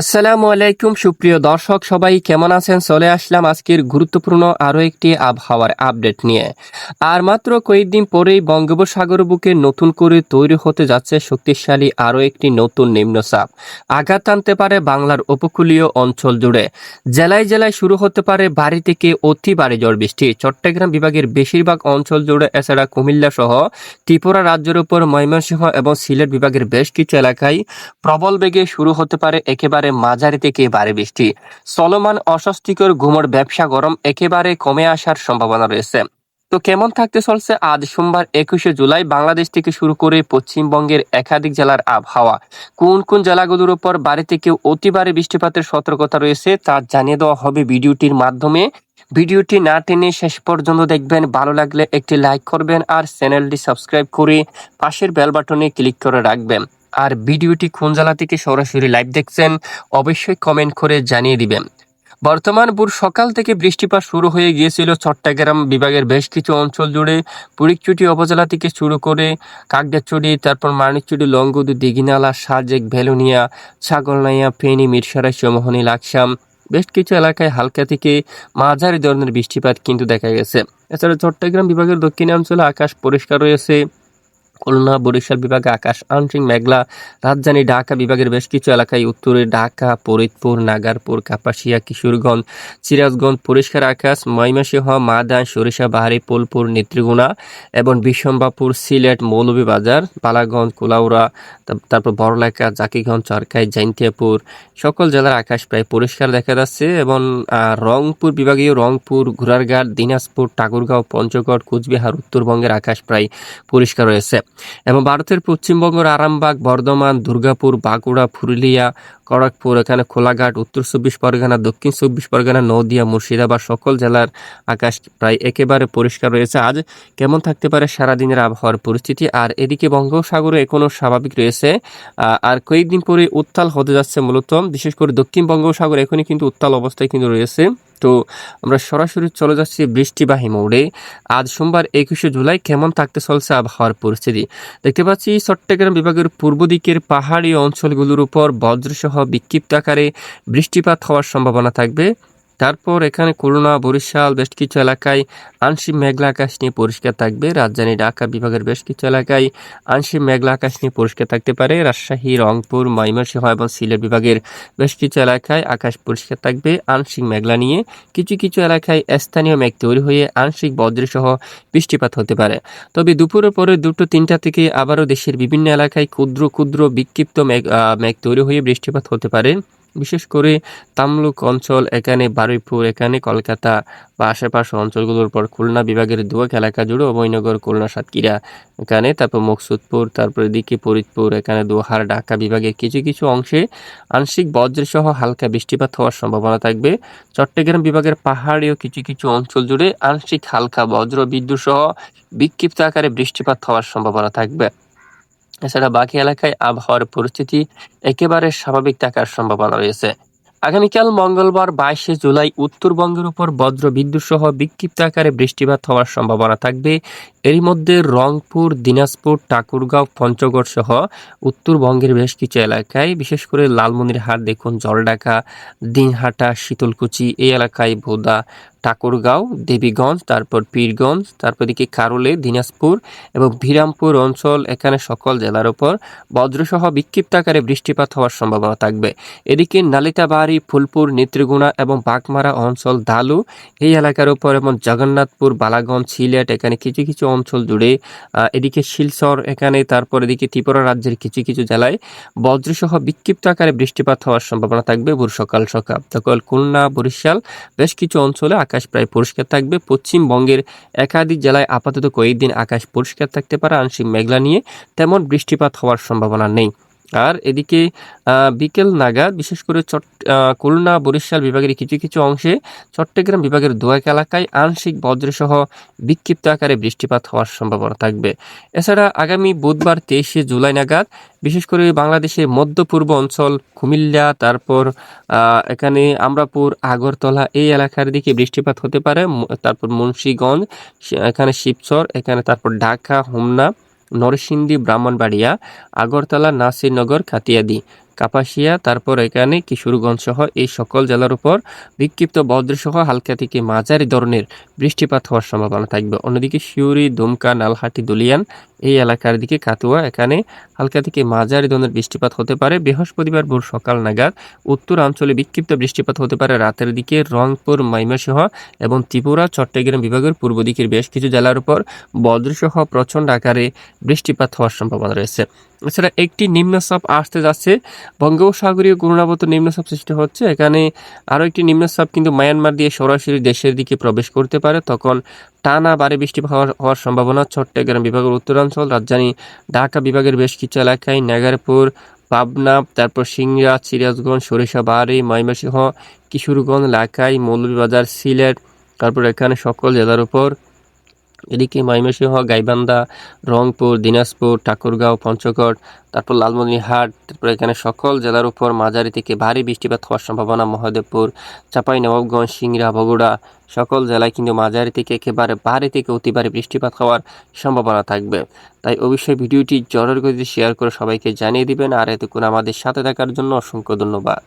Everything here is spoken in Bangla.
আসসালামু আলাইকুম, সুপ্রিয় দর্শক, সবাই কেমন আছেন? চলে আসলাম আজকের গুরুত্বপূর্ণ আরও একটি আবহাওয়ার আপডেট নিয়ে। আর মাত্র কয়েকদিন পরেই বঙ্গোপসাগর বুকে নতুন করে তৈরি হতে যাচ্ছে শক্তিশালী আরও একটি নতুন নিম্নচাপ। আঘাত আনতে পারে বাংলার উপকূলীয় অঞ্চল জুড়ে। জেলায় জেলায় শুরু হতে পারে বাড়ি থেকে অতি ভারী ঝড় বৃষ্টি। চট্টগ্রাম বিভাগের বেশিরভাগ অঞ্চল জুড়ে, এছাড়া কুমিল্লা সহ ত্রিপুরা রাজ্যের উপর, ময়মনসিংহ এবং সিলেট বিভাগের বেশ কিছু এলাকায় প্রবল বেগে শুরু হতে পারে একেবারে মাঝারি থেকে ভারী বৃষ্টি। চলমান অস্বস্তিকর ঘুমোর ব্যবসা গরম একেবারে কমে আসার সম্ভাবনা রয়েছে। তো কেমন থাকতে চলছে আজ সোমবার একুশে জুলাই? বাংলাদেশ থেকে শুরু করে পশ্চিমবঙ্গের একাধিক জেলার আবহাওয়া। কোন কোন জেলাগুলোর উপর বাড়ি থেকে অতি ভারী বৃষ্টিপাতের সতর্কতা রয়েছে তা জানিয়ে দেওয়া হবে ভিডিওটির মাধ্যমে। ভিডিওটি না টেনে শেষ পর্যন্ত দেখবেন। ভালো লাগলে একটি লাইক করবেন আর চ্যানেলটি সাবস্ক্রাইব করে পাশের বেল বাটনে ক্লিক করে রাখবেন। আর ভিডিওটি কোন জেলা থেকে সরাসরি লাইভ দেখছেন, অবশ্যই কমেন্ট করে জানিয়ে দিবেন। বর্তমান ভোর সকাল থেকে বৃষ্টিপাত শুরু হয়ে গিয়েছিল চট্টগ্রাম বিভাগের বেশ কিছু অঞ্চল জুড়ে। পুরিকচুটি উপজেলা থেকে শুরু করে কাকডাচুড়ি তারপর মানিকচুড়ি লঙ্গুদু দিঘিনালা, সাজেক, ভেলুনিয়া, ছাগলনাইয়া, ফেনী, মিরসরাই চৌমোহনী লাকসাম বেশ কিছু এলাকায় হালকা থেকে মাঝারি ধরনের বৃষ্টিপাত কিন্তু দেখা গেছে। এছাড়া চট্টগ্রাম বিভাগের দক্ষিণাঞ্চলে আকাশ পরিষ্কার রয়েছে। খুলনা, বরিশাল বিভাগে আকাশ, আংশিক মেঘলা। রাজধানী ঢাকা বিভাগের বেশ কিছু এলাকায় উত্তরে ঢাকা, ফরিদপুর, নাগারপুর, কাপাসিয়া, কিশোরগঞ্জ, সিরাজগঞ্জ, পরিষ্কার আকাশ ময়মাসিংহ মাদান, সরিষা, বাহারি পোলপুর নেত্রীগুণা এবং বিশম্বাপুর সিলেট, মৌলভীবাজার পালাগঞ্জ কুলাউড়া তারপর বড়লেখা জাকিগঞ্জ চরকাই জৈন্তিয়াপুর সকল জেলার আকাশ প্রায় পরিষ্কার দেখা যাচ্ছে এবং রংপুর বিভাগীয় রংপুর, ঘোড়ারঘাট, দিনাজপুর, ঠাকুরগাঁও, পঞ্চগড়, কুচবিহার, উত্তরবঙ্গের আকাশ প্রায় পরিষ্কার রয়েছে। এবং ভারতের পশ্চিমবঙ্গের আরামবাগ, বর্ধমান, দুর্গাপুর, বাঁকুড়া, পুরুলিয়া খড়গপুর এখানে খোলাঘাট, উত্তর চব্বিশ পরগনা, দক্ষিণ চব্বিশ পরগনা, নদিয়া, মুর্শিদাবাদ সকল জেলার আকাশ প্রায় একেবারে পরিষ্কার রয়েছে। আজ কেমন থাকতে পারে সারাদিনের আবহাওয়ার পরিস্থিতি? আর এদিকে বঙ্গোপসাগরে এখনও স্বাভাবিক রয়েছে আর কয়েকদিন পরে উত্তাল হতে যাচ্ছে মূলত, বিশেষ করে দক্ষিণ বঙ্গোপসাগর এখনই কিন্তু উত্তাল অবস্থায় কিন্তু রয়েছে। তো আমরা সরাসরি চলে যাচ্ছি বৃষ্টিবাহী মোড়ে। আজ সোমবার একুশে জুলাই কেমন থাকতে চলছে আবহাওয়ার পরিস্থিতি? দেখতে পাচ্ছি চট্টগ্রাম বিভাগের পূর্ব দিকের পাহাড়ি অঞ্চলগুলোর উপর বজ্রসহ বিক্ষিপ্ত আকারে বৃষ্টিপাত হওয়ার সম্ভাবনা থাকবে। তারপর এখানে খুলনা, বরিশাল বেশ কিছু এলাকায় আংশিক মেঘলা আকাশ নিয়ে পরিষ্কার থাকবে। রাজধানী ঢাকা বিভাগের বেশ কিছু এলাকায় আংশিক মেঘলা আকাশ নিয়ে পরিষ্কার থাকতে পারে। রাজশাহী, রংপুর, ময়মনসিংহ এবং সিলেট বিভাগের বেশ কিছু এলাকায় আকাশ পরিষ্কার থাকবে আংশিক মেঘলা নিয়ে। কিছু কিছু এলাকায় স্থানীয় মেঘ তৈরি হয়ে আংশিক বজ্রসহ বৃষ্টিপাত হতে পারে। তবে দুপুরের পরে দুটো তিনটা থেকে আবারও দেশের বিভিন্ন এলাকায় ক্ষুদ্র ক্ষুদ্র বিক্ষিপ্ত মেঘ মেঘ তৈরি হয়ে বৃষ্টিপাত হতে পারে। বিশেষ করে তামলুক অঞ্চল, এখানে বারুইপুর, এখানে কলকাতা বা আশেপাশে অঞ্চলগুলোর পর খুলনা বিভাগের দুয়াক এলাকা জুড়ে অভয়নগর খুলনা, সাতক্ষীরা। এখানে তারপর মকসুদপুর, তারপর এদিকে ফরিদপুর, এখানে দোহার ঢাকা বিভাগের কিছু কিছু অংশে আংশিক বজ্রসহ হালকা বৃষ্টিপাত হওয়ার সম্ভাবনা থাকবে। চট্টগ্রাম বিভাগের পাহাড়ি ও কিছু কিছু অঞ্চল জুড়ে আংশিক হালকা বজ্র বিদ্যুৎ সহ বিক্ষিপ্ত আকারে বৃষ্টিপাত হওয়ার সম্ভাবনা থাকবে। এছাড়া বাকি এলাকায় আবহাওয়ার পরিস্থিতি একেবারে স্বাভাবিক থাকার সম্ভাবনা রয়েছে। আগামীকাল মঙ্গলবার বাইশে জুলাই উত্তরবঙ্গের উপর বজ্র বিদ্যুৎ সহ বিক্ষিপ্ত আকারে বৃষ্টিপাত হওয়ার সম্ভাবনা থাকবে। এরই মধ্যে রংপুর, দিনাজপুর, ঠাকুরগাঁও, পঞ্চগড় সহ উত্তরবঙ্গের বেশ কিছু এলাকায়, বিশেষ করে লালমনিরহাট, দেখুন জলডাকা দিনহাটা, শীতলকুচি এই এলাকায় বোদা ঠাকুরগাঁও, দেবীগঞ্জ, তারপর পীরগঞ্জ, তারপর দিকে কারুলে, দিনাজপুর এবং ভিরামপুর অঞ্চল, এখানে সকল জেলার উপর বজ্রসহ বিক্ষিপ্ত আকারে বৃষ্টিপাত হওয়ার সম্ভাবনা থাকবে। এদিকে নালিতাবাড়ি, ফুলপুর নেত্রীগুণা এবং বাগমারা অঞ্চল, দালু এই এলাকার উপর এবং জগন্নাথপুর, বালাগঞ্জ, সিলেট এখানে কিছু কিছু অঞ্চল জুড়ে এদিকে শিলচর এখানে, তারপর এদিকে ত্রিপুরা রাজ্যের কিছু কিছু জেলায় বজ্রসহ বিক্ষিপ্ত আকারে বৃষ্টিপাত হওয়ার সম্ভাবনা থাকবে। ভোর সকাল সকাল সকল খুলনা, বরিশাল, বেশ কিছু অঞ্চলে আকাশ প্রায় পরিষ্কার থাকবে। পশ্চিমবঙ্গের একাধিক জেলায় আপাতত কয়েকদিন আকাশ পরিষ্কার থাকতে পারে, আংশিক মেঘলা নিয়ে তেমন বৃষ্টিপাত হওয়ার সম্ভাবনা নেই। আর এদিকে বিকেল নাগাদ বিশেষ করে চট খুলনা, বরিশাল বিভাগের কিছু কিছু অংশে চট্টগ্রাম বিভাগের দোয়াক এলাকায় আংশিক বজ্রসহ বিক্ষিপ্ত আকারে বৃষ্টিপাত হওয়ার সম্ভাবনা থাকবে। এছাড়া আগামী বুধবার তেইশে জুলাই নাগাদ বিশেষ করে বাংলাদেশের মধ্য পূর্ব অঞ্চল, কুমিল্লা, তারপর এখানে আমরাপুর, আগরতলা এই এলাকার দিকে বৃষ্টিপাত হতে পারে। তারপর মুন্সীগঞ্জ এখানে শিবচর, এখানে তারপর ঢাকা, হোমনা নরসিংদী, ব্রাহ্মণবাড়িয়া, আগরতলা, নাসিরনগর খাতিয়াদি কাপাসিয়া, তারপর এখানে কিশোরগঞ্জ সহ এই সকল জেলার উপর বিক্ষিপ্ত বজ্রসহ হালকা থেকে মাঝারি ধরনের বৃষ্টিপাত হওয়ার সম্ভাবনা থাকবে। অন্যদিকে শিউরি দুমকা, নালহাটি, দুলিয়ান এই এলাকার দিকে কাতুয়া এখানে হালকা থেকে মাঝারি ধরনের বৃষ্টিপাত হতে পারে। বৃহস্পতিবার ভোর সকাল নাগাদ উত্তর উত্তরাঞ্চলে বিক্ষিপ্ত বৃষ্টিপাত হতে পারে। রাতের দিকে রংপুর মাইমাসহ এবং ত্রিপুরা, চট্টগ্রাম বিভাগের পূর্ব দিকের বেশ কিছু জেলার উপর বজ্রসহ প্রচণ্ড আকারে বৃষ্টিপাত হওয়ার সম্ভাবনা রয়েছে। এছাড়া একটি নিম্নচাপ আসতে যাচ্ছে। বঙ্গোপসাগরীয় ঘূর্ণাবর্ত নিম্নচাপ সৃষ্টি হচ্ছে। এখানে আরও একটি নিম্নচাপ কিন্তু মায়ানমার দিয়ে সরাসরি দেশের দিকে প্রবেশ করতে পারে। তখন টানা ভারী বৃষ্টি হওয়ার হওয়ার সম্ভাবনা চট্টগ্রাম বিভাগের উত্তরাঞ্চল, রাজধানী ঢাকা বিভাগের বেশ কিছু এলাকায়, নাগারপুর, পাবনা, তারপর সিংড়া, সিরাজগঞ্জ, সরিষা, বাড়ি, ময়মনসিংহ, কিশোরগঞ্জ এলাকায় মৌলভীবাজার, সিলেট, তারপর এখানে সকল জেলার উপর এদিকে ময়মনসিংহ, গাইবান্ধা, রংপুর, দিনাজপুর, ঠাকুরগাঁও, পঞ্চগড়, তারপর লালমনিরহাট, তারপর এখানে সকল জেলার উপর মাঝারি থেকে ভারী বৃষ্টিপাত হওয়ার সম্ভাবনা, মহাদেবপুর, চাপাই, নবাবগঞ্জ, সিংড়া, বগুড়া, সকল জেলায় কিন্তু মাঝারি থেকে একেবারে ভারী থেকে অতি ভারী বৃষ্টিপাত হওয়ার সম্ভাবনা থাকবে। তাই অবশ্যই ভিডিওটি জরুরি গতিতে শেয়ার করে সবাইকে জানিয়ে দিবেন, আর এতক্ষণ আমাদের সাথে থাকার জন্য অসংখ্য ধন্যবাদ।